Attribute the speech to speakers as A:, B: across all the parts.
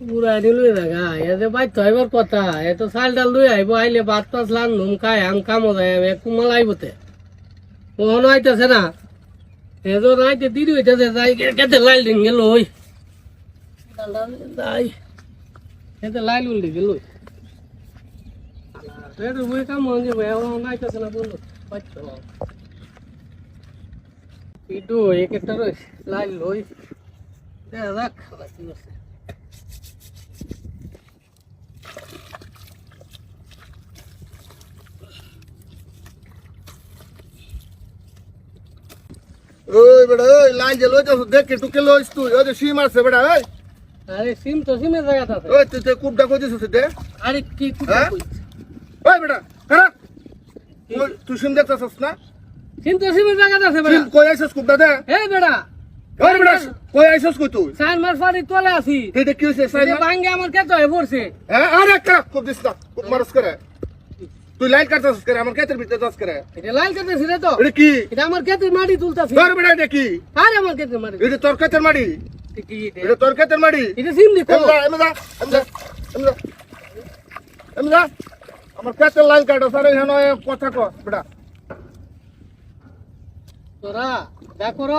A: পুরা নিল দেখা এতে বাইতে হইবার কথা এত চাল ডাল লই আইব আইলে ভাত পাঁচ লান নুম খাই, আম কামো যায় কুমাল আইবতে ওহন আইতেছে না। এজন আইতে দিদি হইতেছে, যাই কেতে লাইল দিন গেল ওই যাই, কেতে লাইল উল্টে গেল রেড বই কাম হয়ে যাবে ওহন আইতেছে না বলল পাইছো ইটু এক একটা রয়েছে লাইল লই দেখা যাক কি আছে
B: ওই বেটা ওই লাইন যে লইতেছ দেখে টুকে লইস তুই। ওই যে সিম আছে বেটা ওই
A: আরে সিম তো সিমের জায়গা আছে।
B: ওই তুই তুই কুপটা কই দিছিস দে।
A: আরে কি
B: হ্যাঁ? ওই বেটা হ্যাঁ? তুই সিম দেখতেছস না?
A: সিম তো সিমের জায়গা আছে বেটা।
B: সিম কই আইছস কুপটা দে।
A: এই বেটা।
B: ওই বেটা কই আইছস কই তুই?
A: সাইন মার ফাড়ি তোলে আছি।
B: তুই কি হইছে সাইন
A: ভাঙ্গে আমার কেতো হয়ে পড়ছে।
B: হ্যাঁ আরে কা কুপ দিস না কুপ মারস করে। তুই লাইন কাটছস করে আমার ক্ষেতের ভিতরে যাস করে
A: এটা লাল কেতেছি রে তো।
B: এটা কি?
A: এটা আমার কেতের মাটি তুলতাছি।
B: তোর বেটা এটা কি?
A: আরে আমার কেতের মাটি।
B: এটা তোর ক্ষেতের মাটি?
A: কি এটা?
B: তোর ক্ষেতের মাটি?
A: এটা সিম দি কো
B: এমদা এমদা এমদা এমদা এমদা আমার ক্ষেতের লাইন কাটো স্যার এখানে কথা কো বেটা।
A: তোরা দেখো র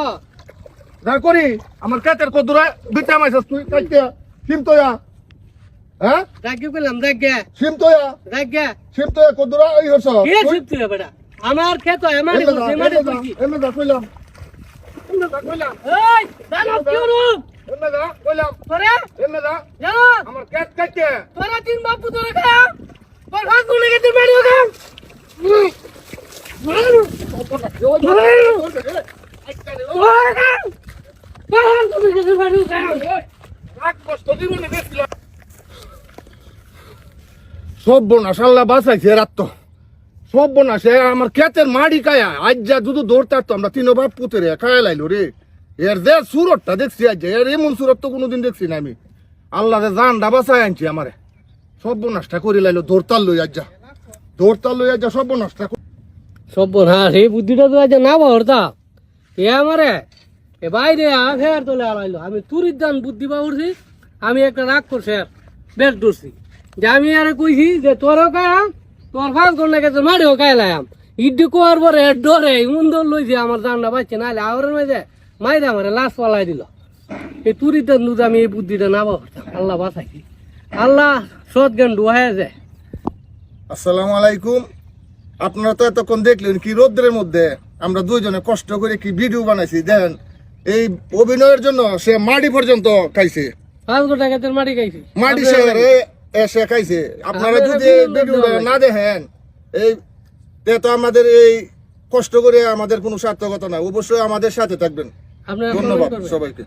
B: যা করি আমার ক্ষেতের কদুরা দুইটা মাইছস তুই কাইতে সিম তোয়া হ্যাঁ?
A: পেলাম দেখ গে
B: সিম তোয়া
A: গে
B: সিম তোয়া কদুরা ওই হস
A: কে শিখছি বেটা? আমার ক্ষেত হয় মাটি করছি মাটি করছি
B: এমদা কইলাম। এমদা কইলাম।
A: এই দানব কিউ রূপ
B: এমদা কইলাম।
A: তোরে?
B: এমদা
A: জানো?
B: আমার ক্ষেত কাইতে
A: তোরা তিন বাপু তোরে খা। তোর ভাগ গুনে গেতে মারি ওকে
B: সব বোনাস আল্লাহ বাঁচাইছে রাত তো। সব বোনাসে আমার ক্ষেতের মাড়ি কায়া আজ যা দুধ দৌড়তার তো আমরা তিন বাপ পুতরে খায়া লাইলো রে। এর যে সুরতটা দেখছি আজ এর এমন সুরত তো কোনোদিন দেখছি না আমি। আল্লাহ রে জানডা বাঁচাই আনছি আমারে। সব বোনাসটা করে লাইলো দৌড়তার লই আজ যা। দৌড়তার লই আজ যা সব বোনাসটা
A: সব না সেই বুদ্ধিটা তো আজ না বাহরতা এ আমারে, এ বাইরে আখের তোলে আলাইলো। আমি তুরির দান বুদ্ধি বাবুরছি আমি একটা রাগ করছি বেশ ধরছি। যে আমি আরে কইছি যে তোরও কায়াম তোর ফাঁস করলে গেছে মারিও কাইলাম ইডি কোয়ার পরে ডরে লইছে আমার জানটা পাচ্ছে নাহলে মাঝে মাইরে আমার লাশ পালাই দিল। এই দুধ আমি এই বুদ্ধিটা না আল্লাহ বাঁচাইছি। আল্লাহ সৎ জ্ঞান ডুহায় যায়
B: আসসালামু আলাইকুম। আপনারা তো এতক্ষণ দেখলেন কি রোদ্রের মধ্যে আমরা দুইজনে কষ্ট করে কি ভিডিও বানাইছি। দেন এই অভিনয়ের জন্য সে মাটি পর্যন্ত খাইছে।
A: মাটি খাইছি।
B: মাটি শহরে এসে খাইছে। আপনারা
A: আপনারা
B: যদি ভিডিওটা না দেখেন এই তো আমাদের এই কষ্ট করে আমাদের কোনো সার্থকতা না অবশ্যই আমাদের সাথে থাকবেন। ধন্যবাদ সবাইকে।